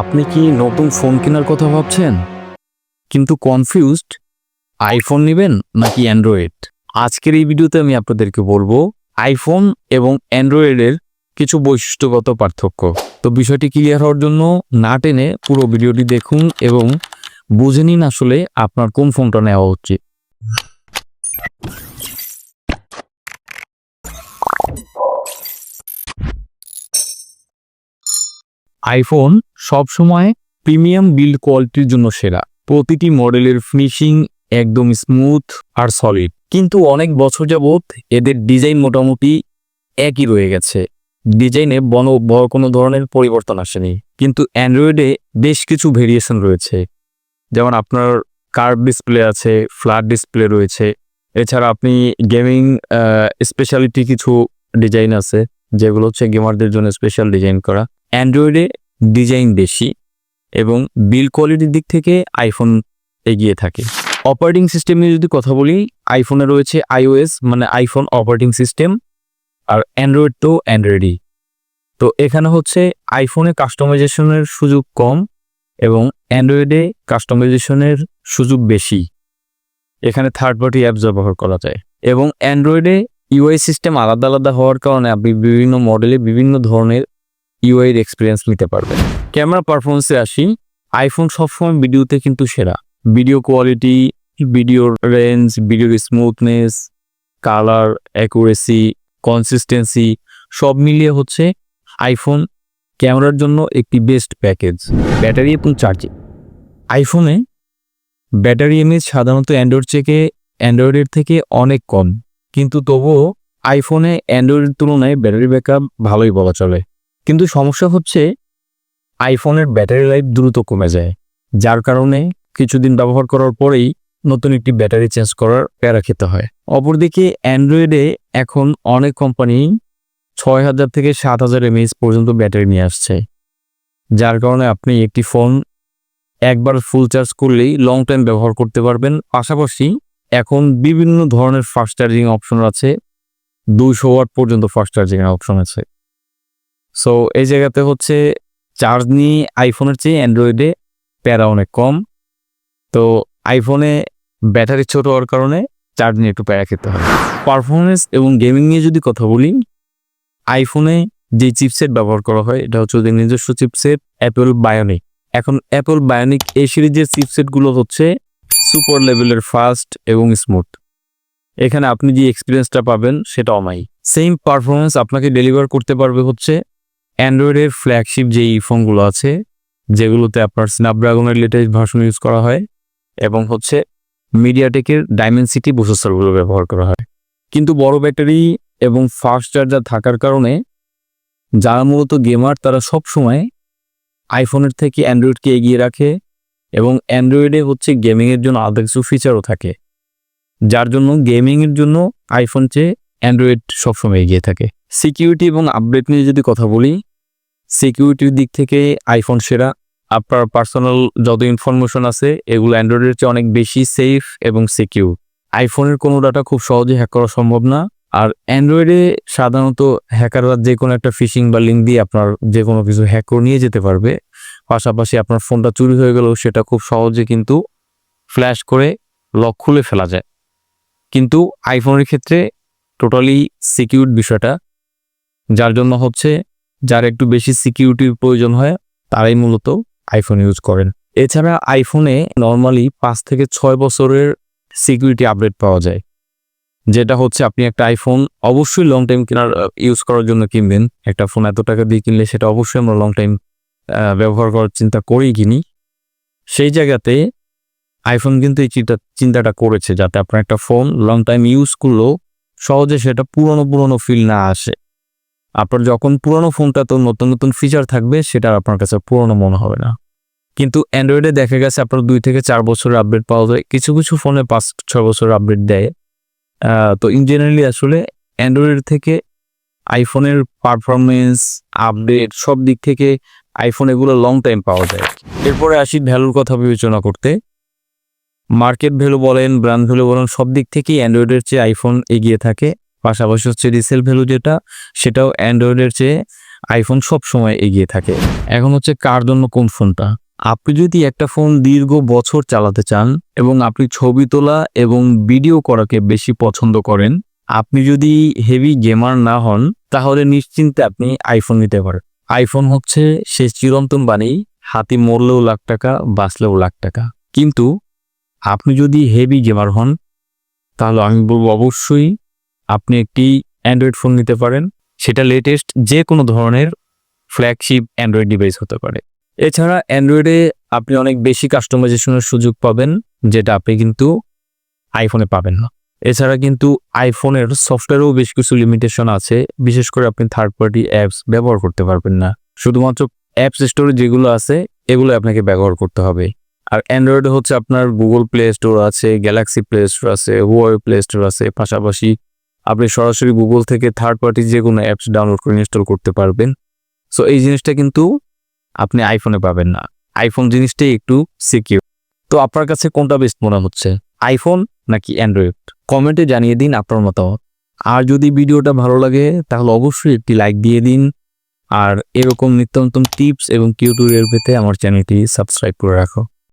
আপনি কি নতুন ফোন কেনার কথা ভাবছেন? কিন্তু কনফিউজড আইফোন নেবেন নাকি অ্যান্ড্রয়েড আজকের এই ভিডিওতে আমি আপনাদেরকে বলব আইফোন এবং অ্যান্ড্রয়েডের কিছু বৈশিষ্ট্যগত পার্থক্য। তো বিষয়টি ক্লিয়ার হওয়ার জন্য না টেনে পুরো ভিডিওটি দেখুন এবং বুঝে নিন আসলে আপনার কোন ফোনটা নেওয়া উচিত। আইফোন সবসময় প্রিমিয়াম বিল্ড কোয়ালিটির জন্য সেরা। প্রতিটি মডেলের ফিনিশিং একদম স্মুথ আর সলিড কিন্তু অনেক বছর যাবৎ এদের ডিজাইন মোটামুটি একই রয়ে গেছে। ডিজাইনে বন বড় কোনো ধরনের পরিবর্তন আসেনি। কিন্তু অ্যান্ড্রয়েডে বেশ কিছু ভেরিয়েশন রয়েছে। যেমন আপনার কার্ভ ডিসপ্লে আছে ফ্ল্যাট ডিসপ্লে রয়েছে। এছাড়া আপনি গেমিং স্পেশালিটি কিছু ডিজাইন আছে, যেগুলো হচ্ছে গেমারদের জন্য স্পেশাল ডিজাইন করা। অ্যান্ড্রয়েডে ডিজাইন বেশি এবং বিল কোয়ালিটির দিক থেকে আইফোন এগিয়ে থাকে। অপারেটিং সিস্টেম নিয়ে যদি কথা বলি, আইফোনে রয়েছে আইওএস মানে আইফোন অপারেটিং সিস্টেম, আর অ্যান্ড্রয়েড তো অ্যান্ড্রয়েডই। তো এখানে হচ্ছে আইফোনে কাস্টমাইজেশনের সুযোগ কম এবং অ্যান্ড্রয়েডে কাস্টমাইজেশনের সুযোগ বেশি। এখানে থার্ড পার্টি অ্যাপস ব্যবহার করা যায় এবং অ্যান্ড্রয়েডে ইউআই সিস্টেম আলাদা আলাদা হওয়ার কারণে আপনি বিভিন্ন মডেলে বিভিন্ন ধরনের ইউআই এর এক্সপিরিয়েন্স নিতে পারবেন ক্যামেরা পারফরমেন্সে আসি। আইফোন সবসময় ভিডিওতে কিন্তু সেরা। ভিডিও কোয়ালিটি ভিডিওর রেঞ্জ ভিডিওর স্মুথনেস কালার অ্যাকুরেসি কনসিস্টেন্সি সব মিলিয়ে হচ্ছে আইফোন ক্যামেরার জন্য একটি বেস্ট প্যাকেজ ব্যাটারি এবং চার্জিং আইফোনে ব্যাটারি এমএজ সাধারণত অ্যান্ড্রয়েড থেকে অ্যান্ড্রয়েডের থেকে অনেক কম। কিন্তু তবুও আইফোনে অ্যান্ড্রয়েডের তুলনায় ব্যাটারি ব্যাকআপ ভালোই বলা চলে। কিন্তু সমস্যা হচ্ছে আইফোনের ব্যাটারি লাইফ দ্রুত কমে যায়। যার কারণে কিছুদিন ব্যবহার করার পরেই নতুন একটি ব্যাটারি চেঞ্জ করার প্যারা খেতে হয়। অপরদিকে অ্যান্ড্রয়েডে এখন অনেক কোম্পানি ছয় হাজার থেকে সাত হাজার এমএএইচ পর্যন্ত ব্যাটারি নিয়ে আসছে। যার কারণে আপনি একটি ফোন একবার ফুল চার্জ করলেই লং টাইম ব্যবহার করতে পারবেন। পাশাপাশি এখন বিভিন্ন ধরনের ফাস্ট চার্জিং অপশন আছে। দুশো ওয়াট পর্যন্ত ফাস্ট চার্জিং অপশন আছে। সো এই জায়গাতে হচ্ছে চার্জ নিয়ে আইফোনের চেয়ে অ্যান্ড্রয়েডে প্যারা অনেক কম। তো আইফোনে ব্যাটারি ছোট হওয়ার কারণে চার্জ নিয়ে একটু প্যারা খেতে হয়। পারফরমেন্স এবং গেমিং নিয়ে যদি কথা বলি আইফোনে যে চিপসেট ব্যবহার করা হয়, এটা হচ্ছে ওদের নিজস্ব চিপসেট অ্যাপেল বায়োনিক এখন অ্যাপেল বায়োনিক এই সিরিজের চিপসেটগুলো হচ্ছে সুপার লেভেলের ফাস্ট এবং স্মুথ এখানে আপনি যে এক্সপিরিয়েন্সটা পাবেন সেটা অমাই সেম পারফরমেন্স আপনাকে ডেলিভার করতে পারবে হচ্ছে অ্যান্ড্রয়েডের ফ্ল্যাগশিপ যেই ফোনগুলো আছে, যেগুলোতে আপনার স্ন্যাপড্রাগনের লেটেস্ট ভার্সন ইউজ করা হয় এবং হচ্ছে মিডিয়াটেকের ডাইমেনসিটি প্রসেসরগুলো ব্যবহার করা হয়। কিন্তু বড় ব্যাটারি এবং ফাস্ট চার্জার থাকার কারণে যারা মূলত গেমার তারা সব সময় আইফোনের থেকে অ্যান্ড্রয়েডকে এগিয়ে রাখে এবং অ্যান্ড্রয়েডে হচ্ছে গেমিংয়ের জন্য আলাদা কিছু ফিচারও থাকে, যার জন্য গেমিংয়ের জন্য আইফোন চেয়ে অ্যান্ড্রয়েড সবসময় এগিয়ে থাকে। সিকিউরিটি এবং আপডেট নিয়ে যদি কথা বলি সিকিউরিটির দিক থেকে আইফোন সেরা। আপনার পার্সোনাল যত ইনফরমেশন আছে, এগুলো অ্যান্ড্রয়েডের চেয়ে অনেক বেশি সেফ এবং সিকিউর আইফোনের কোনো ডাটা খুব সহজে হ্যাক করা সম্ভব না। আর অ্যান্ড্রয়েডে সাধারণত হ্যাকাররা যে কোনো একটা ফিশিং বা লিঙ্ক দিয়ে আপনার যে কোনো কিছু হ্যাক করে নিয়ে যেতে পারবে। পাশাপাশি আপনার ফোনটা চুরি হয়ে গেলেও সেটা খুব সহজে কিন্তু ফ্ল্যাশ করে লক খুলে ফেলা যায়। কিন্তু আইফোনের ক্ষেত্রে টোটালি সিকিউর বিষয়টা। যার জন্য হচ্ছে যার একটু বেশি সিকিউরিটির প্রয়োজন হয়, তারাই মূলত আইফোন ইউজ করেন। এছাড়া আইফোনে নর্মালি পাঁচ থেকে ছয় বছরের সিকিউরিটি আপডেট পাওয়া যায়। যেটা হচ্ছে আপনি একটা আইফোন অবশ্যই লং টাইম কেনার ইউজ করার জন্য কিনবেন। একটা ফোন এত টাকা দিয়ে কিনলে সেটা অবশ্যই আমরা লং টাইম ব্যবহার করার চিন্তা করেই কিনি। সেই জায়গাতে আইফোন কিন্তু এই চিন্তা, চিন্তাটা করেছে যাতে আপনার একটা ফোন লং টাইম ইউজ করলেও সহজে সেটা পুরনো পুরনো ফিল না আসে। আপনার যখন পুরনো ফোনটা তো নতুন নতুন ফিচার থাকবে, সেটা আপনার কাছে পুরনো মনে হবে না। কিন্তু অ্যান্ড্রয়েডে দেখা গেছে আপনার দুই থেকে চার বছরের আপডেট পাওয়া যায়। কিছু কিছু ফোনে পাঁচ, ছয় বছরের আপডেট দেয়। তো ইন জেনারেলি আসলে অ্যান্ড্রয়েড থেকে আইফোনের পারফরমেন্স আপডেট সব দিক থেকে আইফোন এগুলো লং টাইম পাওয়া যায়। এরপরে আসি ভ্যালুর কথা বিবেচনা করতে। মার্কেট ভ্যালু বলেন ব্র্যান্ড ভ্যালু বলেন, সব দিক থেকেই অ্যান্ড্রয়েডের চেয়ে আইফোন এগিয়ে থাকে। পাশাপাশি হচ্ছে রিসেল ভ্যালু যেটা, সেটাও অ্যান্ড্রয়েডের চেয়ে আইফোন সব সময় এগিয়ে থাকে। এখন হচ্ছে কার জন্য কোন ফোনটা আপনি যদি একটা ফোন দীর্ঘ বছর চালাতে চান এবং আপনি ছবি তোলা এবং ভিডিও করাকে বেশি পছন্দ করেন, আপনি যদি হেভি গেমার না হন, তাহলে নিশ্চিন্তে আপনি আইফোন নিতে পারেন। আইফোন হচ্ছে সে চিরন্তন বাণী, হাতি মরলেও লাখ টাকা, বাঁচলেও লাখ টাকা। কিন্তু আপনি যদি হেভি গেমার হন, তাহলে আমি বলব অবশ্যই আপনি একটি অ্যান্ড্রয়েড ফোন নিতে পারেন। সেটা লেটেস্ট যে কোনো ধরনের ফ্ল্যাগশিপ অ্যান্ড্রয়েড ডিভাইস হতে পারে। এছাড়া অ্যান্ড্রয়েডে আপনি অনেক বেশি কাস্টমাইজেশনের সুযোগ পাবেন, যেটা আপনি কিন্তু আইফোনে পাবেন না। এছাড়া কিন্তু আইফোনের সফটওয়্যারেও বেশ কিছু লিমিটেশন আছে, বিশেষ করে আপনি থার্ড পার্টি অ্যাপস ব্যবহার করতে পারবেন না। শুধুমাত্র অ্যাপস স্টোরে যেগুলো আছে, এগুলো আপনাকে ব্যবহার করতে হবে। আর অ্যান্ড্রয়েডে হচ্ছে আপনার গুগল প্লে স্টোর আছে গ্যালাক্সি প্লে স্টোর আছে হুয়াওয়ে প্লে স্টোর আছে, পাশাপাশি আপনি সরাসরি গুগল থেকে থার্ড পার্টি যে কোনো অ্যাপস ডাউনলোড করে ইনস্টল করতে পারবেন। সো এই জিনিসটা কিন্তু আপনি আইফোনে পাবেন না। আইফোন জিনিসটাই একটু সিকিউর তো আপনার কাছে কোনটা বেস্ট মনে হচ্ছে? আইফোন নাকি অ্যান্ড্রয়েড কমেন্টে জানিয়ে দিন আপনার মতামত। আর যদি ভিডিওটা ভালো লাগে, তাহলে অবশ্যই একটি লাইক দিয়ে দিন। আর এরকম নিত্য নতুন টিপস এবং টিউটোরিয়াল পেতে আমার চ্যানেলটি সাবস্ক্রাইব করে রাখো।